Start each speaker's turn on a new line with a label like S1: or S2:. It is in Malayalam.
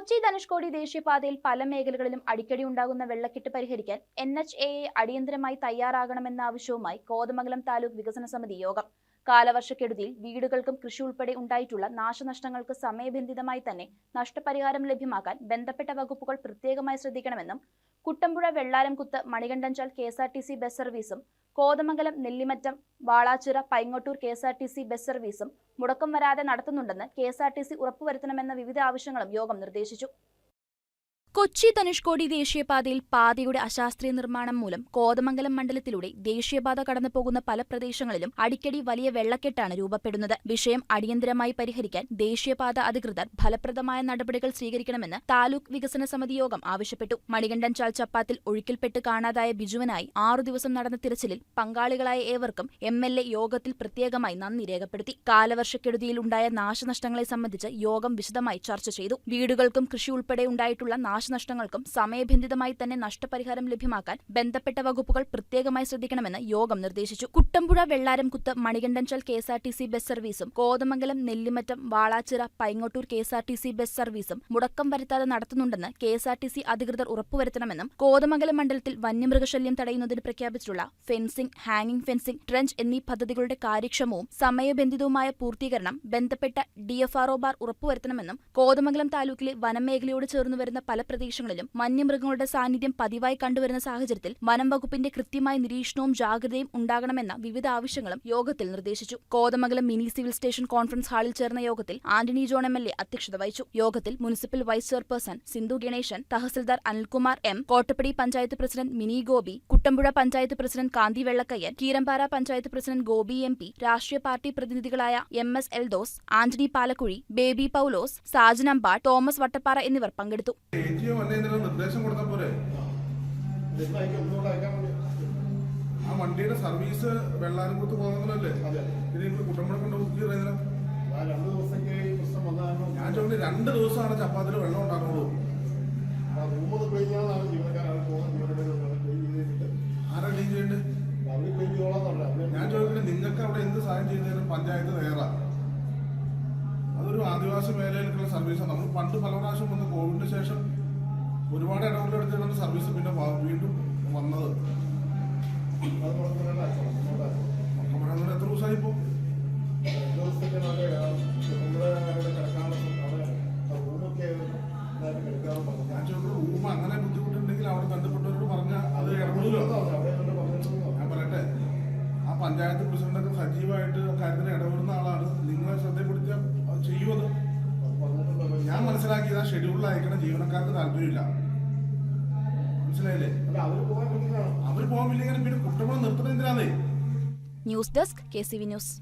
S1: കൊച്ചി ധനുഷ്കോടി ദേശീയപാതയിൽ പല മേഖലകളിലും അടിക്കടി ഉണ്ടാകുന്ന വെള്ളക്കെട്ട് പരിഹരിക്കാൻ എൻ എച്ച് എ അടിയന്തരമായി തയ്യാറാകണമെന്ന ആവശ്യവുമായി കോതമംഗലം താലൂക്ക് വികസന സമിതി യോഗം. കാലവർഷക്കെടുതിയിൽ വീടുകൾക്കും കൃഷി ഉൾപ്പെടെ ഉണ്ടായിട്ടുള്ള നാശനഷ്ടങ്ങൾക്ക് സമയബന്ധിതമായി തന്നെ നഷ്ടപരിഹാരം ലഭ്യമാക്കാൻ ബന്ധപ്പെട്ട വകുപ്പുകൾ പ്രത്യേകമായി ശ്രദ്ധിക്കണമെന്നും Kuttampuzha Vellaramkuthu Manikandanchal K S R T C bus സർവീസും Kothamangalam Nellimattom Valachira Paingottoor K S R T C bus സർവീസും മുടക്കം വരാതെ നടത്തുന്നുണ്ടെന്ന് K S R T C ഉറപ്പുവരുത്തണമെന്ന വിവിധ ആവശ്യങ്ങളും യോഗം നിർദ്ദേശിച്ചു. കൊച്ചി ധനുഷ്കോടി ദേശീയപാതയിൽ പാതയുടെ അശാസ്ത്രീയ നിർമ്മാണം മൂലം കോതമംഗലം മണ്ഡലത്തിലൂടെ ദേശീയപാത കടന്നു പോകുന്ന പല പ്രദേശങ്ങളിലും അടിക്കടി വലിയ വെള്ളക്കെട്ടാണ് രൂപപ്പെടുന്നത്. വിഷയം അടിയന്തരമായി പരിഹരിക്കാൻ ദേശീയപാത അധികൃതർ ഫലപ്രദമായ നടപടികൾ സ്വീകരിക്കണമെന്ന് താലൂക്ക് വികസന സമിതി യോഗം ആവശ്യപ്പെട്ടു. മണികണ്ഠൻ ചാൽ ചപ്പാത്തിൽ ഒഴുക്കിൽപ്പെട്ട് കാണാതായ ബിജുവിനായി ആറു ദിവസം നടന്ന തിരച്ചിലിൽ പങ്കാളികളായ ഏവർക്കും എം എൽ എ യോഗത്തിൽ പ്രത്യേകമായി നന്ദി രേഖപ്പെടുത്തി. കാലവർഷക്കെടുതിയിൽ ഉണ്ടായ നാശനഷ്ടങ്ങളെ സംബന്ധിച്ച് യോഗം വിശദമായി ചർച്ച ചെയ്തു. വീടുകൾക്കും കൃഷി ഉൾപ്പെടെ ഉണ്ടായിട്ടുള്ള നാശനഷ്ടങ്ങൾക്കും സമയബന്ധിതമായി തന്നെ നഷ്ടപരിഹാരം ലഭ്യമാക്കാൻ ബന്ധപ്പെട്ട വകുപ്പുകൾ പ്രത്യേകമായി ശ്രദ്ധിക്കണമെന്ന് യോഗം നിർദ്ദേശിച്ചു. Kuttampuzha Vellaramkuthu Manikandanchal K S R T C bus സർവീസും Kothamangalam Nellimattom Valachira Paingottoor K S R T C bus സർവീസും മുടക്കം വരുത്താതെ നടത്തുന്നുണ്ടെന്ന് K S R T C അധികൃതർ ഉറപ്പുവരുത്തണമെന്നും കോതമംഗലം മണ്ഡലത്തിൽ വന്യമൃഗശല്യം തടയുന്നതിന് പ്രഖ്യാപിച്ചിട്ടുള്ള ഫെൻസിംഗ് ഹാങ്ങിംഗ് ഫെൻസിംഗ് ട്രെഞ്ച് എന്നീ പദ്ധതികളുടെ കാര്യക്ഷമവും സമയബന്ധിതവുമായ പൂർത്തീകരണം ബന്ധപ്പെട്ട ഡിഎഫ്ആർഒ ബാർ ഉറപ്പുവരുത്തണമെന്നും കോതമംഗലം താലൂക്കിലെ വനമേഖലയോട് ചേർന്നു വരുന്ന പല പ്രദേശങ്ങളിലും വന്യമൃഗങ്ങളുടെ സാന്നിധ്യം പതിവായി കണ്ടുവരുന്ന സാഹചര്യത്തിൽ വനം വകുപ്പിന്റെ കൃത്യമായ നിരീക്ഷണവും ജാഗ്രതയും ഉണ്ടാകണമെന്ന വിവിധ ആവശ്യങ്ങളും യോഗത്തിൽ നിർദ്ദേശിച്ചു. Kothamangalam mini civil station conference ഹാളിൽ ചേർന്ന യോഗത്തിൽ Antony John M L A അധ്യക്ഷത വഹിച്ചു. യോഗത്തിൽ municipal vice chairperson Sindhu Ganesan tahsildar Anilkumar M Kottappady panchayat president Mini Gopi Kuttampuzha panchayat president Kanthi Vellakkayyan Keerampara panchayat president Gopi M P രാഷ്ട്രീയ പാർട്ടി പ്രതിനിധികളായ എം എസ് എൽദോസ് ആന്റണി പാലക്കുഴി ബേബി പൌലോസ് സാജനമ്പാട് തോമസ് വട്ടപ്പാറ എന്നിവർ പങ്കെടുത്തു.
S2: ഏജിയോ എന്തെങ്കിലും നിർദ്ദേശം കൊടുത്ത പോലെ ആ വണ്ടിയുടെ സർവീസ് വെള്ളാരംകുത്ത് പോകുന്നതല്ലേ ഇനി ഇപ്പോൾ കുട്ടമ്പഴ കൊണ്ട് ബുക്ക്
S3: പ്രശ്നം
S2: ഞാൻ ചോദിച്ചു രണ്ട് ദിവസമാണ് ചപ്പാത്തിൽ വെള്ളം ഉണ്ടാക്കുള്ളൂ
S3: ചെയ്തിട്ട്
S2: ആരാ ക്ലീൻ ചെയ്യേണ്ടത് ഞാൻ ചോദിക്കുന്നത് നിങ്ങൾക്ക് അവിടെ എന്ത് സഹായം ചെയ്യുന്നതിനും പഞ്ചായത്ത് തയ്യാറാണ് അതൊരു ആദിവാസി മേഖലയിലേക്കുള്ള സർവീസാണ് നമ്മൾ പണ്ട് പല പ്രാവശ്യം വന്ന് കോവിഡിന് ശേഷം ഒരുപാട് ഇടപെടലെടുത്തിട്ടാണ് സർവീസ് പിന്നെ വീണ്ടും വന്നത്. നമ്മുടെ എത്ര ദിവസമായി ഇപ്പോൾ ഞാൻ ചോദിക്കുന്നത് ഊമ അങ്ങനെ ബുദ്ധിമുട്ടുണ്ടെങ്കിൽ അവിടെ ബന്ധപ്പെട്ടവരോട് പറഞ്ഞ അത്
S3: കൊണ്ട്
S2: ഞാൻ പറയട്ടെ. ആ പഞ്ചായത്ത് പ്രസിഡന്റൊക്കെ സജീവമായിട്ട് കാര്യത്തിന് ഇടപെടുന്ന ആളാണ്. ആ ഷെഡ്യൂളിൽ അയക്കണ ജീവനക്കാർക്ക് താല്പര്യമില്ല. മനസ്സിലായില്ലേ?
S3: അവർ പോകാൻ
S2: അവർ പോകാൻ പിന്നെ കുട്ടപ്പണം നിർത്തണം എന്തിനാന്നേ?
S1: News desk K C V news.